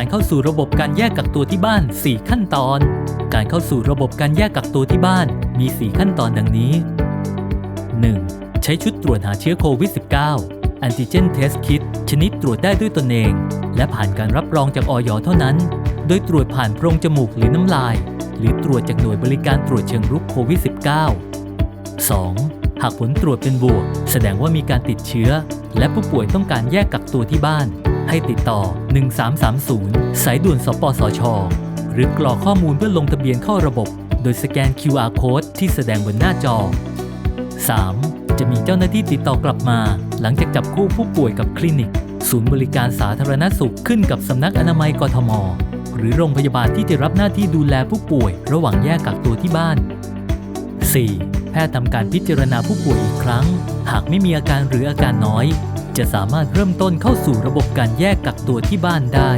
การเข้าสู่ระบบการแยกกักตัวที่บ้าน 4 ขั้นตอน การเข้าสู่ระบบการแยกกักตัวที่บ้านมี 4 ขั้นตอนดังนี้ 1. ใช้ชุดตรวจหาเชื้อโควิด -19 Antigen Test Kit ชนิดตรวจได้ด้วยตนเอง และผ่านการรับรองจากออยเท่านั้น โดยตรวจผ่านโพรงจมูกหรือน้ำลาย หรือตรวจจากหน่วยบริการตรวจเชิงรุกโควิด -19 2. หากผลตรวจเป็นบวก แสดงว่ามีการติดเชื้อ และผู้ป่วยต้องการแยกกักตัวที่บ้าน ให้ติดต่อ 1330 สายด่วนสปสช หรือกรอกข้อมูลเพื่อลงทะเบียนเข้าระบบ โดยสแกน QR Code ที่แสดงบนหน้าจอ 3. จะมีเจ้าหน้าที่ติดต่อกลับมา หลังจากจับคู่ผู้ป่วยกับคลินิก ศูนย์บริการสาธารณสุขขึ้นกับสำนักอนามัยกทม หรือโรงพยาบาลที่จะรับหน้าที่ดูแลผู้ป่วย ระหว่างแยกกักตัวที่บ้าน 4. แพทย์ทำการพิจารณาผู้ป่วยอีกครั้ง หากไม่มีอาการหรืออาการน้อย จะสามารถเริ่มต้นเข้าสู่ระบบการแยกกักตัวที่บ้านได้